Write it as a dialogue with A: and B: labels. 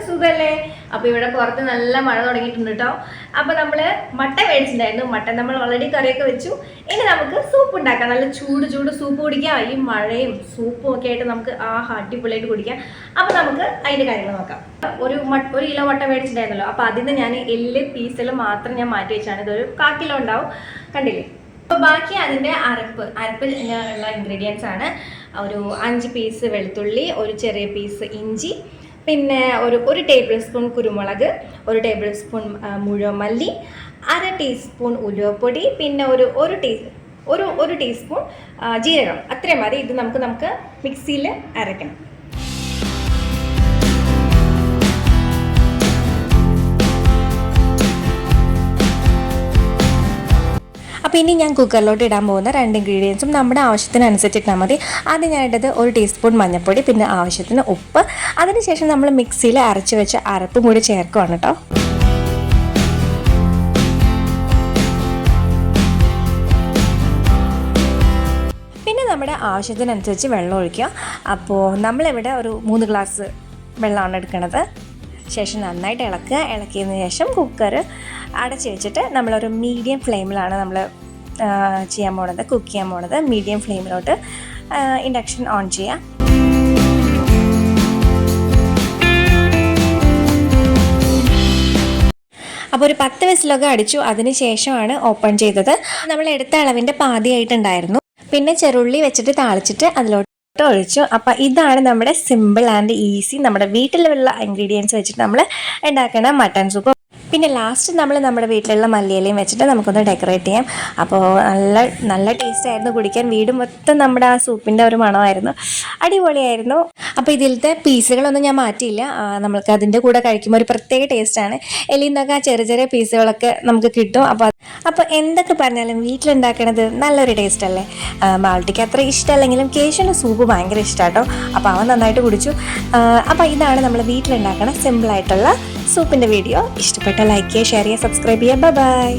A: എല്ലാവർക്കും സുഖമല്ലേ അപ്പോൾ ഇവിടെ പുറത്ത് നല്ല മഴ തുടങ്ങിയിട്ടുണ്ട് കേട്ടോ അപ്പോൾ നമ്മൾ മട്ട മേടിച്ചിട്ടുണ്ടായിരുന്നു. മട്ടൻ നമ്മൾ ഓൾറെഡി കറിയൊക്കെ വെച്ചു. ഇനി നമുക്ക് സൂപ്പ് ഉണ്ടാക്കാം. നല്ല ചൂട് ചൂട് സൂപ്പ് കുടിക്കാം. ഈ മഴയും സൂപ്പും ഒക്കെ ആയിട്ട് നമുക്ക് ആ അടിപൊളിയായിട്ട് കുടിക്കാം. അപ്പോൾ നമുക്ക് അതിന്റെ കാര്യങ്ങൾ നോക്കാം. ഒരു മട്ട ഒരു കിലോ മട്ടൻ മേടിച്ചിട്ടുണ്ടായിരുന്നല്ലോ. അപ്പോൾ അതിന് ഞാൻ എല്ല് പീസിൽ മാത്രം ഞാൻ മാറ്റി വെച്ചാണ്. ഇതൊരു കാ കിലോ ഉണ്ടാവും. കണ്ടില്ലേ? അപ്പോൾ ബാക്കി അതിന്റെ അരപ്പ്. അരപ്പിൽ ഉള്ള ഇൻഗ്രീഡിയൻസ് ആണ്. ഒരു അഞ്ച് പീസ് വെളുത്തുള്ളി ഒരു ചെറിയ പീസ് ഇഞ്ചി പിന്നെ ഒരു ഒരു ടേബിൾ സ്പൂൺ കുരുമുളക് ഒരു ടേബിൾ സ്പൂൺ മുഴുവൻ മല്ലി അര ടീസ്പൂൺ ഉലുവപ്പൊടി പിന്നെ ഒരു ഒരു ടീ ഒരു ഒരു ടീസ്പൂൺ ജീരകം. അത്രയും മതി. ഇത് നമുക്ക് നമുക്ക് മിക്സിയിൽ അരയ്ക്കണം. അപ്പോൾ ഇനി ഞാൻ കുക്കറിലോട്ട് ഇടാൻ പോകുന്ന രണ്ട് ഇൻഗ്രീഡിയൻസും നമ്മുടെ ആവശ്യത്തിനനുസരിച്ച് ഇട്ടാൽ മതി. ആദ്യം ഞാൻ ഇട്ടത് ഒരു ടീസ്പൂൺ മഞ്ഞൾപ്പൊടി പിന്നെ ആവശ്യത്തിന് ഉപ്പ്. അതിനുശേഷം നമ്മൾ മിക്സിയിൽ അരച്ച് വെച്ച അരപ്പും കൂടി ചേർക്കുവാണ് കേട്ടോ പിന്നെ നമ്മുടെ ആവശ്യത്തിനനുസരിച്ച് വെള്ളം ഒഴിക്കുക. അപ്പോൾ നമ്മളിവിടെ ഒരു മൂന്ന് ഗ്ലാസ് വെള്ളമാണ് എടുക്കുന്നത് ശേഷം നന്നായിട്ട് ഇളക്കുക. ഇളക്കിയതിന് ശേഷം കുക്കർ അടച്ച് വെച്ചിട്ട് നമ്മളൊരു മീഡിയം ഫ്ലെയിമിലാണ് നമ്മൾ ചെയ്യാൻ പോണത് കുക്ക് ചെയ്യാൻ പോണത്. മീഡിയം ഫ്ലെയിമിലോട്ട് ഇൻഡക്ഷൻ ഓൺ ചെയ്യുക. അപ്പോൾ ഒരു പത്ത് വിസിലൊക്കെ അടിച്ചു. അതിന് ശേഷമാണ് ഓപ്പൺ ചെയ്തത്. നമ്മൾ എടുത്ത അളവിന്റെ പാതിയായിട്ടുണ്ടായിരുന്നു. പിന്നെ ചെറുള്ളി വെച്ചിട്ട് താളിച്ചിട്ട് അതിലോട്ട് ഒഴിച്ചു അപ്പം ഇതാണ് നമ്മുടെ സിമ്പിൾ ആൻഡ് ഈസി നമ്മുടെ വീട്ടിലുള്ള ഇൻഗ്രീഡിയൻസ് വെച്ചിട്ട് നമ്മൾ ഉണ്ടാക്കുന്ന മട്ടൺ സൂപ്പ് പിന്നെ ലാസ്റ്റ് നമ്മൾ നമ്മുടെ വീട്ടിലുള്ള മല്ലിയിലയും വെച്ചിട്ട് നമുക്കൊന്ന് ഡെക്കറേറ്റ് ചെയ്യാം. അപ്പോൾ നല്ല നല്ല ടേസ്റ്റ് ആയിരുന്നു കുടിക്കാൻ. വീട് മൊത്തം നമ്മുടെ ആ സൂപ്പിന്റെ ഒരു മണമായിരുന്നു. അടിപൊളിയായിരുന്നു. അപ്പോൾ ഇതിലത്തെ പീസുകളൊന്നും ഞാൻ മാറ്റിയില്ല. നമുക്ക് അതിന്റെ കൂടെ കഴിക്കുമ്പോൾ ഒരു പ്രത്യേക ടേസ്റ്റാണ് എലിയിൽ ആ ചെറിയ ചെറിയ പീസുകളൊക്കെ നമുക്ക് കിട്ടും. അപ്പോൾ അപ്പോൾ എന്തൊക്കെ പറഞ്ഞാലും വീട്ടിലുണ്ടാക്കണത് നല്ലൊരു ടേസ്റ്റ് അല്ലേ? മാൾട്ടിക്ക് അത്ര ഇഷ്ടമല്ലെങ്കിലും കേശുവിന്റെ സൂപ്പ് ഭയങ്കര ഇഷ്ടമാട്ടോ അപ്പോൾ അവൻ നന്നായിട്ട് കുടിച്ചു. അപ്പോൾ ഇതാണ് നമ്മൾ വീട്ടിലുണ്ടാക്കണ സിമ്പിളായിട്ടുള്ള സൂപ്പിന്റെ വീഡിയോ ഇഷ്ടപ്പെട്ട ലൈക്ക് ചെയ്യുക ഷെയർ ചെയ്യുക സബ്സ്ക്രൈബ് ചെയ്യുക. ബൈ